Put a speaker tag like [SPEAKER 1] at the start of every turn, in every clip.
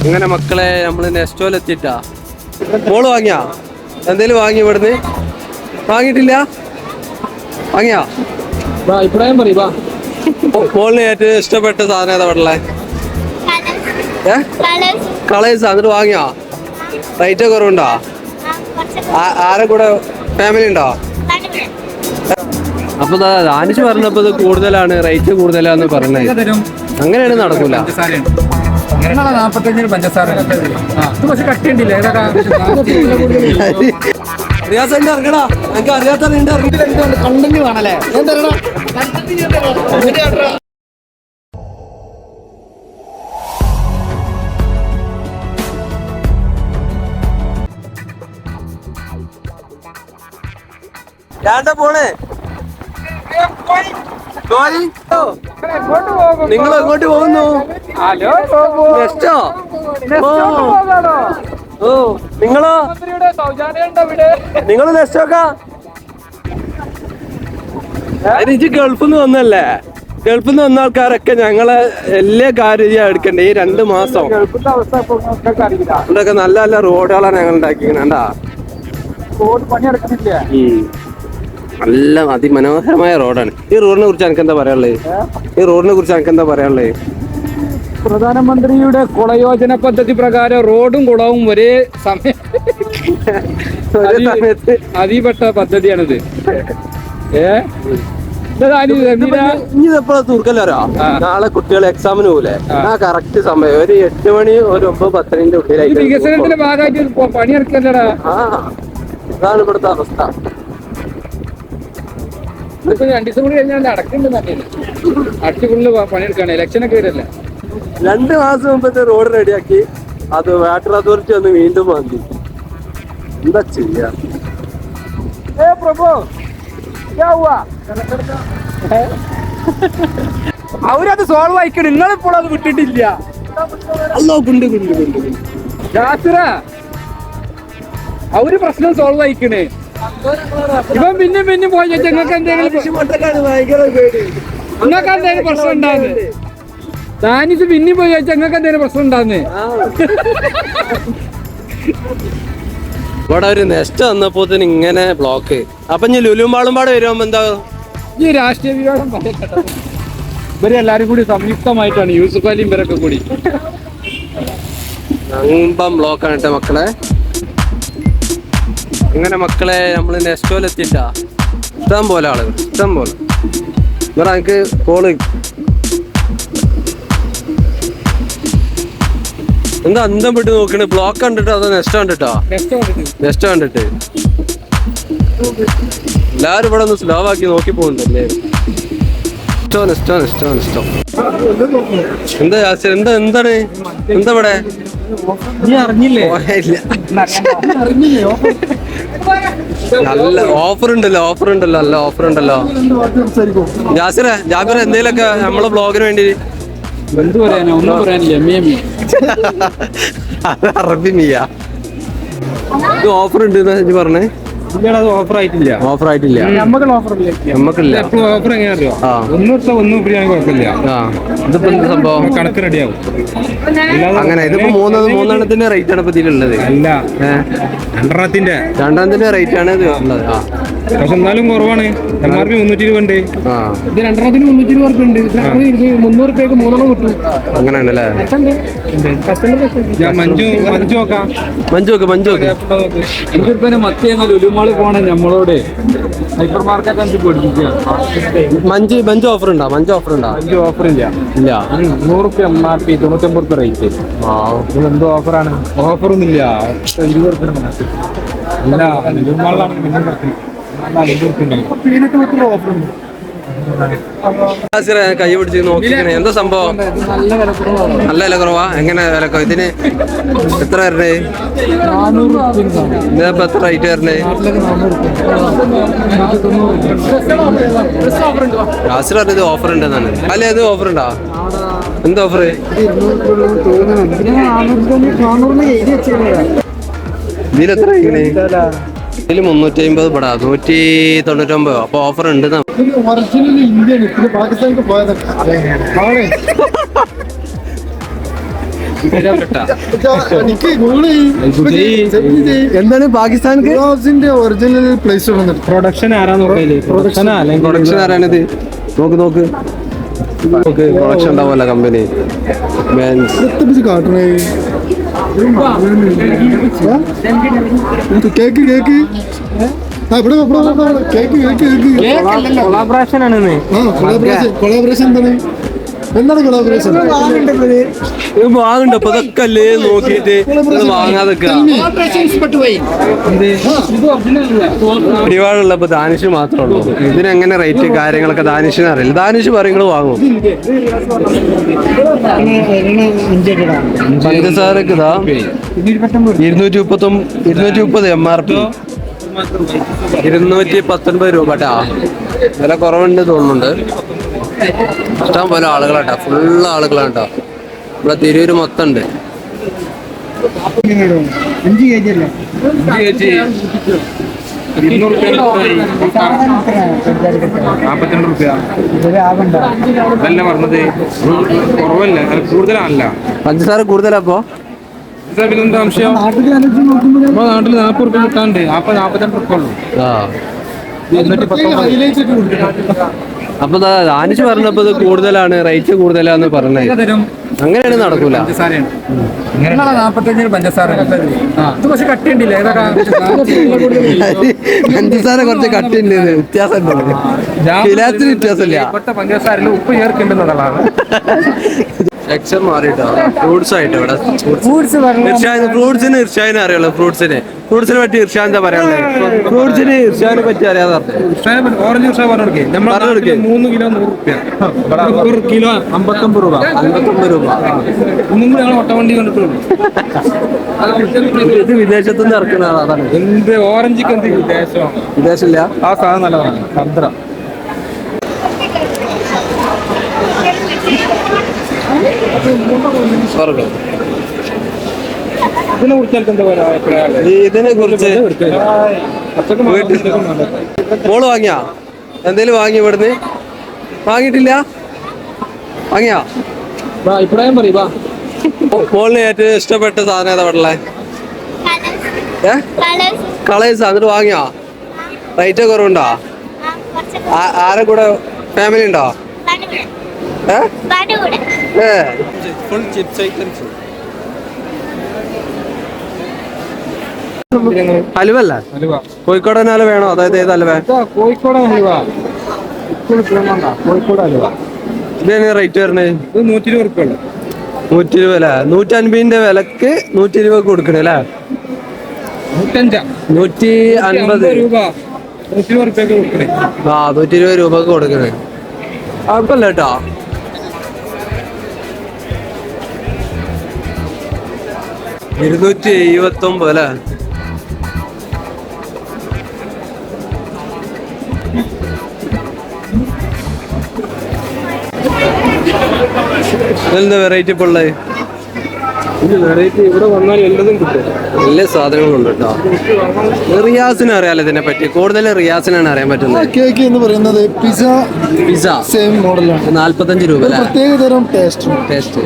[SPEAKER 1] അങ്ങനെ മക്കളെ നമ്മൾ നെസ്റ്റോൽ എത്തിട്ടാ മോൾ വാങ്ങിയാ? എന്തേലും വാങ്ങി ഇവിടുന്ന്? വാങ്ങിയിട്ടില്ല? വാങ്ങിയാ?
[SPEAKER 2] വാ ഇപ്പഴായും പറയും
[SPEAKER 1] മോളിന് ഏറ്റവും ഇഷ്ടപ്പെട്ട സാധനം ഏതാ ഏ? കളേഴ്സ് എന്നിട്ട് വാങ്ങിയാ? റേറ്റ് കുറവുണ്ടോ? ആരെ കൂടെ? ഫാമിലി ഉണ്ടോ? അപ്പൊ ദാനിഷ് പറഞ്ഞപ്പോ ഇത് കൂടുതലാണ് റേറ്റ് കൂടുതലാന്ന് പറഞ്ഞത്. അങ്ങനെയാണ് നടക്കൂല.
[SPEAKER 2] എണ്ണ നാപ്പത്തഞ്ചിന് പഞ്ചസാര ഇത് പക്ഷെ കട്ടിയുണ്ടില്ല ഏതാ
[SPEAKER 1] റിയാസ് ഉണ്ട് ഇറങ്ങടാ. എനിക്ക് അറിയാത്ത ഉണ്ട്
[SPEAKER 2] കണ്ടന്റ് വേണല്ലേ?
[SPEAKER 1] ഞാണ്ട പോണേ. ജോലി നിങ്ങൾ എങ്ങോട്ട് പോകുന്നു?
[SPEAKER 2] ഹലോ
[SPEAKER 1] നെസ്റ്റോ? ഓ. ഓ നിങ്ങളോ? നിങ്ങൾ നെസ്റ്റോക്കാ? അതിന് ഗൾഫിൽ നിന്ന് വന്നല്ലേ? ഗൾഫിൽ നിന്ന് വന്ന ആൾക്കാരൊക്കെ ഞങ്ങളെ എല്ലാ കാര്യം എടുക്കണ്ടേ? ഈ രണ്ട് മാസം. ഇവിടെയൊക്കെ നല്ല നല്ല റോഡുകളാണ് ഞങ്ങൾ ഉണ്ടാക്കിക്കണേണ്ടാ
[SPEAKER 2] റോഡ് പണി നടക്കുന്നില്ല
[SPEAKER 1] നല്ല അതിമനോഹരമായ റോഡാണ്. ഈ റോഡിനെ കുറിച്ച് എനിക്ക് എന്താ പറയാനുള്ളത്? ഈ റോഡിനെ കുറിച്ച് എനിക്ക് എന്താ പറയാനുള്ളത്?
[SPEAKER 2] പ്രധാനമന്ത്രിയുടെ കുളയോജന പദ്ധതി പ്രകാരം റോഡും കുളവും ഒരേ സമയം അതിപ്പെട്ട പദ്ധതിയാണിത്. ഏ?
[SPEAKER 1] തൂർക്കല്ലോ. നാളെ കുട്ടികൾ എക്സാമിന് പോലെ
[SPEAKER 2] ആ.
[SPEAKER 1] കറക്റ്റ് സമയം. ഒരു എട്ട് മണി ഒരു ഒമ്പത് പത്തിനിന്റെ
[SPEAKER 2] ഇത്
[SPEAKER 1] ഉള്ളിലായിട്ട്
[SPEAKER 2] വികസനത്തിന്റെ ഭാഗമായിട്ട് പണിയെടുക്കല്ലടാ.
[SPEAKER 1] അതാണ് ഇവിടുത്തെ അവസ്ഥ.
[SPEAKER 2] ഇതിപ്പോ രണ്ടു ദിവസം കൂടി കഴിഞ്ഞാൽ അടക്കുന്നുണ്ട് അടിച്ചു ഫുള്ള് പണിയെടുക്കാണ്. ഇലക്ഷൻ ഒക്കെ വരല്ലേ?
[SPEAKER 1] രണ്ട് മാസം മുമ്പത്തെ റോഡ് റെഡിയാക്കി അത് വാട്ടർ അതോറിറ്റി വന്ന് വീണ്ടും വന്നി. എന്താ ചെയ്യാ?
[SPEAKER 2] ഏ പ്രഭു അവരത് സോൾവ് ആയിക്കണം നിങ്ങളിപ്പോൾ അത് വിട്ടിട്ടില്ല.
[SPEAKER 1] അല്ലോ കുണ്ട് കുണ്ട് കുണ്ട്.
[SPEAKER 2] അവർ പ്രശ്നം സോൾവ് ആയിക്കണേ. ഇവൻ പിന്നെ പിന്നെ പോയി നിങ്ങൾക്ക് എന്തെങ്കിലും നിങ്ങൾക്ക് എന്തെങ്കിലും പ്രശ്നം ഉണ്ടാകുന്നത്? താനിച്ച് പിന്നെ പോയി ചോദിച്ചാൽ നിങ്ങൾക്ക് എന്തെങ്കിലും പ്രശ്നം ഉണ്ടാകുന്നേ.
[SPEAKER 1] ഇവിടെ ഒരു നെസ്റ്റ് വന്നപ്പോ ഇങ്ങനെ ബ്ലോക്ക് അപ്പൊ ഇനി ലുലുമ്പാളും പാടെ വരുമ്പോ എന്താ?
[SPEAKER 2] ഈ രാഷ്ട്രീയ വിരോധം പറയട്ടെ. ഇവർ എല്ലാരും കൂടി സംയുക്തമായിട്ടാണ് യൂസുഫ് അലിയും ഇവരൊക്കെ കൂടി.
[SPEAKER 1] ബ്ലോക്കാണ് കേട്ടോ മക്കളെ. അങ്ങനെ മക്കളെ നമ്മൾ നെസ്റ്റോയിൽ എത്തിട്ടാ ഇഷ്ടം പോലെ ആളുകൾ ഇഷ്ടം പോലെ. ഇവിടെ എനിക്ക് കോൾ എന്താ അന്തം വിട്ട് നോക്കണ്? ബ്ലോക്ക് കണ്ടിട്ട് അതോ നെസ്റ്റ് കണ്ടിട്ടോ? നെസ്റ്റ് കണ്ടിട്ട്. എല്ലാരും ഇവിടെ ഒന്ന് സ്ലോ ആക്കി നോക്കി പോകുന്നുണ്ടല്ലേ? നെസ്റ്റോ നെസ്റ്റോ നെസ്റ്റോ നെസ്റ്റോ. എന്താ? എന്താ എന്താണ്? എന്താ ഇവിടെ?
[SPEAKER 2] നീ അറിഞ്ഞില്ലേ?
[SPEAKER 1] പോയില്ല നല്ല ഓഫർ ഉണ്ടല്ലോ ഓഫർ ഉണ്ടല്ലോ നല്ല ഓഫർ ഉണ്ടല്ലോ. ജാസിറെ ജാബിർ എന്തേലൊക്കെ നമ്മളെ ബ്ലോഗിന് വേണ്ടി.
[SPEAKER 2] എന്ത് പറയാനാ? ഒന്നും പറയാനില്ല. എം എം
[SPEAKER 1] അത് അറബി മിയ. ഇത് ഓഫർ ഉണ്ട് പറഞ്ഞേ?
[SPEAKER 2] ഓഫർ ആയിട്ടില്ല.
[SPEAKER 1] ഓഫർ ആയിട്ടില്ല.
[SPEAKER 2] നമുക്കില്ല ഓഫർ ഇല്ല.
[SPEAKER 1] നമ്മക്കില്ല.
[SPEAKER 2] ഓഫർ എങ്ങനെ അറിയോ
[SPEAKER 1] ആ.
[SPEAKER 2] ഒന്നും എടുത്താൽ ഒന്നും ഫ്രീ ആണെങ്കിൽ കുഴപ്പമില്ല.
[SPEAKER 1] ആ. ഇതിപ്പോ എന്ത് സംഭവം?
[SPEAKER 2] കണക്ക് റെഡിയാവും
[SPEAKER 1] അങ്ങനെ ഇതിപ്പോ മൂന്ന് മൂന്നെണ്ണത്തിന്റെ റേറ്റ് ആണ് ഇതിലുള്ളത്.
[SPEAKER 2] അല്ല. രണ്ടെണ്ണത്തിന്റെ.
[SPEAKER 1] രണ്ടെണ്ണത്തിന്റെ റേറ്റ് ആണ് ഇത് ഉള്ളത്. ആ.
[SPEAKER 2] പക്ഷെ എന്നാലും കുറവാണ്. എം ആർ പി മുന്നൂറ്റി രൂപ ഉണ്ട്.
[SPEAKER 1] ആ.
[SPEAKER 2] ഇത് രണ്ടെണ്ണത്തിന് മുന്നൂറ്റി രൂപ ഉണ്ട്. മുന്നൂറ് രൂപയ്ക്ക് മൂന്നെണ്ണം കിട്ടും.
[SPEAKER 1] അങ്ങനെയാണല്ലേ?
[SPEAKER 2] ഞാൻ മഞ്ജു മഞ്ജു നോക്കാം
[SPEAKER 1] മഞ്ജു നോക്ക് മഞ്ജു നോക്ക്
[SPEAKER 2] അഞ്ചു റുപ്യന് മത്തി പോണേ നമ്മളോട് ഹൈപ്പർ മാർക്കറ്റ് അഞ്ച് പഠിപ്പിക്കുക
[SPEAKER 1] മഞ്ജു മഞ്ജു ഓഫർ ഉണ്ടോ? മഞ്ജു ഓഫർ ഉണ്ടോ?
[SPEAKER 2] മഞ്ജു ഓഫർ ഇല്ല.
[SPEAKER 1] ഇല്ല.
[SPEAKER 2] നൂറ് റുപ്യ എം ആർ പി തൊണ്ണൂറ്റൊമ്പത് റുപ്യ റേറ്റ് ആ എന്തോ ഓഫറാണ് ഓഫറൊന്നും ഇല്ല ഇരുപത് റുപ്യ ഇല്ല ഓഫറുണ്ട്
[SPEAKER 1] കൈ പിടിച്ച് നോക്കിക്കണേ എന്താ സംഭവം?
[SPEAKER 2] നല്ല വില
[SPEAKER 1] കുറവാ. എങ്ങനെ വില ഇതിന് എത്ര വരണേ? എത്ര റേറ്റ് വരണേ? പറഞ്ഞത് ഓഫർ ഉണ്ടെന്നാണ്. അല്ലെ അത് ഓഫർ ഉണ്ടോ? എന്താ ഓഫർ ഇതിലെത്ര ഇങ്ങനെ ഇതിൽ മുന്നൂറ്റി അമ്പത് പടാ. നൂറ്റി തൊണ്ണൂറ്റൊമ്പത്. അപ്പൊ ഓഫർ ഉണ്ട് എന്താണ്
[SPEAKER 3] ഗ്ലോവ്സിന്റെ ഒറിജിനൽ പ്ലേസ്
[SPEAKER 2] പ്രൊഡക്ഷൻ
[SPEAKER 1] പ്രൊഡക്ഷൻ ആരാണിത്? നോക്ക് നോക്ക്. നോക്ക് പ്രൊഡക്ഷൻ ഉണ്ടാവുമല്ലോ കമ്പനി
[SPEAKER 3] കാട്ടണേ. Cake cake. ഇവിടെ. Cake cake cake.
[SPEAKER 2] കൊളാബറേഷൻ ആണ്
[SPEAKER 3] കൊളാബറേഷൻ കൊളാബറേഷൻ എന്താണ്? എന്താണ് കൊളാബറേഷൻ
[SPEAKER 1] വാങ്ങണ്ട അപ്പൊ അല്ലേ നോക്കിയിട്ട് ഇത് വാങ്ങാതെ ഒരുപാടുള്ളപ്പോ ദാനിഷ് മാത്രമേ ഉള്ളൂ. ഇതിനെങ്ങനെ റേറ്റ് കാര്യങ്ങളൊക്കെ ദാനിഷിന് അറിയില്ല. ദാനിഷ് പറയുന്നത് വാങ്ങും. പഞ്ചസാരക്ക് ഇതാ ഇരുന്നൂറ്റി മുപ്പത്തി ഇരുന്നൂറ്റി മുപ്പത് എം ആർ പി ഇരുന്നൂറ്റി പത്തൊൻപത് രൂപ കേട്ടാ. വില കുറവുണ്ട് തോന്നുന്നുണ്ട്. ഇഷ്ടം പോലെ ആളുകളാട്ടാ ഫുള്ള് ആളുകളാട്ടോ ഇവിടെ തിരൂര് മൊത്തം ഉണ്ട്
[SPEAKER 3] അഞ്ച് കെ ജി അല്ലേ
[SPEAKER 2] നാപ്പത്തിരണ്ട് റുപ്യ.
[SPEAKER 3] ഇതൊരു ആവണ്ട
[SPEAKER 2] അതല്ല പറഞ്ഞത് കുറവല്ല
[SPEAKER 1] പഞ്ചസാര കൂടുതലപ്പോ
[SPEAKER 2] സാർ പിന്നെന്താ സംശയം?
[SPEAKER 3] നാട്ടിൽ
[SPEAKER 2] നാൽപ്പത് റുപ്യ കിട്ടാണ്ട്. അപ്പൊ നാപ്പത്തിരണ്ട് റുപ്യ ഉള്ളൂ.
[SPEAKER 1] അപ്പൊ ദാനിച്ച് ദാനിഷ് പറഞ്ഞപ്പോ ഇത് കൂടുതലാണ് റേറ്റ് കൂടുതലാന്ന് പറഞ്ഞത് അങ്ങനെയാണ് നടക്കൂല.
[SPEAKER 2] പഞ്ചസാര
[SPEAKER 1] കുറച്ച് കട്ടിണ്ട് വ്യത്യാസം കിലാത്തിന് വ്യത്യാസമില്ല.
[SPEAKER 2] പഞ്ചസാര പഞ്ചസാരയിൽ ഉപ്പ് ചേർക്കുന്നുള്ളതാണ്
[SPEAKER 1] സെക്ഷൻ മാറിട്ടോ ഫ്രൂട്ട്സ് ആയിട്ട് ഇവിടെ ഇർഷാദിന് ഫ്രൂട്ട്സിന് ഇർഷാദിനെ അറിയുള്ളൂ ഫ്രൂട്ട്സിന് ഫ്രൂട്ട്സിനെ പറ്റി ഇർഷാൻ എന്താ പറയാനുള്ളത്? ഫ്രൂട്ട്സിന് ഇർഷാദിനെ പറ്റി അറിയാതെ
[SPEAKER 2] ഓറഞ്ച് പറഞ്ഞു. മൂന്ന് കിലോ നൂറ് കിലോ അമ്പത്തൊമ്പത് രൂപ.
[SPEAKER 1] അൻപത്തൊമ്പത് രൂപ.
[SPEAKER 2] ഒന്നും കൂടി ഞങ്ങൾ ഒട്ടവണ്ടി കണ്ടിട്ടുള്ളൂ.
[SPEAKER 1] ഇത് വിദേശത്തു നിന്ന് ഇറക്കുന്ന ആളാണ്
[SPEAKER 2] എന്ത്? ഓറഞ്ചിക്ക് എന്ത്? വിദേശമാണ്?
[SPEAKER 1] വിദേശമില്ല.
[SPEAKER 2] ആ സാധനം നല്ലതാണ്. ചന്ദ്ര
[SPEAKER 1] സ്വർഗം
[SPEAKER 2] ഇതിനെ കുറിച്ച്
[SPEAKER 1] ഇതിനെ കുറിച്ച് മോൾ വാങ്ങിയാ? എന്തേലും വാങ്ങി ഇവിടുന്ന്? വാങ്ങിയിട്ടില്ല? വാങ്ങിയാ?
[SPEAKER 2] അഭിപ്രായം പറയും വാ.
[SPEAKER 1] മോളിന് ഏറ്റവും ഇഷ്ടപ്പെട്ട സാധനം ഏതാ ഇവിടെ ഏ? കളേഴ്സ് എന്നിട്ട് വാങ്ങിയോ? റേറ്റ് കുറവുണ്ടോ? ആ- ആരെ കൂടെ? ഫാമിലി ഉണ്ടോ? ഫുൾ ചിപ്സ് ഐറ്റംസ് കോഴിക്കോടൻ ഹലുവ വേണോ? അതായത് ഏത് ഹലുവ
[SPEAKER 2] കോഴിക്കോടൻ പോകണ്ട കോഴിക്കോട് ഹലുവ
[SPEAKER 1] ഇതാണ് റേറ്റ് വരുന്നത്
[SPEAKER 2] നൂറ്റി ഇരുപത് റുപ്യ
[SPEAKER 1] നൂറ്റി ഇരുപത് അല്ലേ? നൂറ്റി അൻപതിന്റെ വിലക്ക് നൂറ്റി ഇരുപത് കൊടുക്കണേ അല്ലേ? നൂറ്റി അൻപത്
[SPEAKER 2] രൂപ. നൂറ്റി ഇരുപത് രൂപ കൊടുക്കണേ.
[SPEAKER 1] ആ നൂറ്റി ഇരുപത് രൂപക്ക് കൊടുക്കണേ. കുഴപ്പമില്ല കേട്ടോ. ഇരുന്നൂറ്റി എഴുപത്തി ഒമ്പത് അല്ലേ എന്താ വെറൈറ്റി ഇപ്പോൾ ഉള്ളത്
[SPEAKER 2] വെറൈറ്റി ഇവിടെ വന്നാൽ എല്ലതും കിട്ടും.
[SPEAKER 1] എല്ലാ സാധനങ്ങളും ഉണ്ട് കേട്ടോ. റിയാസിനെ അറിയാലോ ഇതിനെ പറ്റി. കൂടുതൽ റിയാസിനാണ് അറിയാൻ പറ്റുന്നത്.
[SPEAKER 3] കേക്ക് എന്ന് പറയുന്നത് പിസ
[SPEAKER 1] പിസ
[SPEAKER 3] സെയിം മോഡലാണ്
[SPEAKER 1] നാല്പത്തഞ്ച് രൂപ
[SPEAKER 3] പ്രത്യേക തരം ടേസ്റ്റ്
[SPEAKER 1] ടേസ്റ്റ്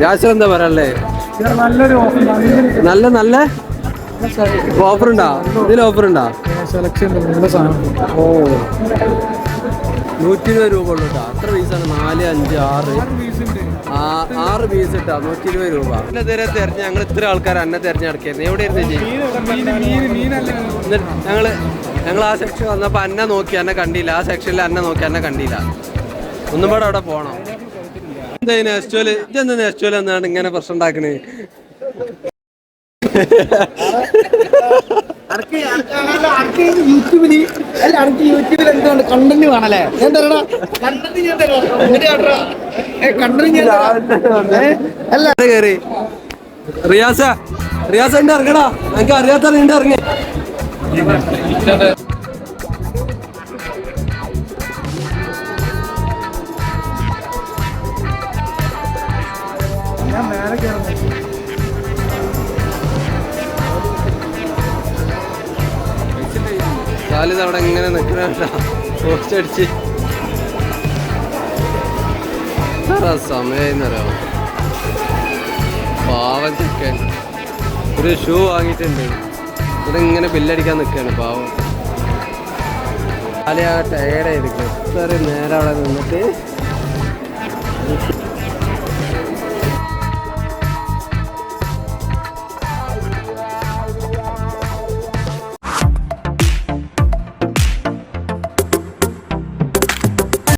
[SPEAKER 1] രാശി എന്താ പറയല്ലേ നല്ല നല്ല ഓഫർ ഉണ്ടോ ഇതിൽ ഓഫർ ഉണ്ടോ ഓ നൂറ്റി ഇരുപത് രൂപ ഉള്ളു അത്ര പീസാണ് നാല് അഞ്ച് ആറ്. ആറ് പീസ് ഇട്ടാ നൂറ്റി ഇരുപത് രൂപ. എന്നെ തീരെ തെരഞ്ഞ് ഞങ്ങൾ ഇത്ര ആൾക്കാർ എന്നെ എവിടെ ഇരുന്ന് ചേച്ചി എന്നിട്ട് ഞങ്ങൾ ഞങ്ങൾ ആ സെക്ഷൻ വന്നപ്പോ എന്നെ നോക്കി എന്നെ കണ്ടില്ല. ആ സെക്ഷനിൽ എന്നെ നോക്കി എന്നെ കണ്ടില്ല. ഒന്നും കൂടെ അവിടെ പോണം. എന്താ നെസ്റ്റോൽ ഇതെന്താ നെസ്റ്റോൽ എന്നാണ് ഇങ്ങനെ പ്രശ്നം ഉണ്ടാക്കണേ?
[SPEAKER 3] യൂട്യൂബിൽ അല്ല അനക്ക് യൂട്യൂബിൽ എന്താണ് കണ്ടന്റ് വേണല്ലേ? എന്താടാ കണ്ടന്റ് ഞാൻ തരാം. കണ്ടന്റ് ഞാൻ അല്ല.
[SPEAKER 1] റിയാസ റിയാസ ഉണ്ട് ഇറങ്ങടാ. എനിക്ക് അറിയാത്ത ഉണ്ട് ഇറങ്ങി.
[SPEAKER 3] ഞാൻ മേലെ കയറുന്നു
[SPEAKER 1] കാലിത് അവിടെ എങ്ങനെ നിൽക്കണ പോസ്റ്റ് അടിച്ച്. പാവം ചെക്കൻ. ഒരു ഷൂ വാങ്ങിയിട്ടുണ്ട്. ഇവിടെ ഇങ്ങനെ ബില്ലടിക്കാൻ നിൽക്കുകയാണ് പാവം. കാലി ആ ടയേർഡായിരിക്കും എത്ര നേരം അവിടെ നിന്നിട്ട്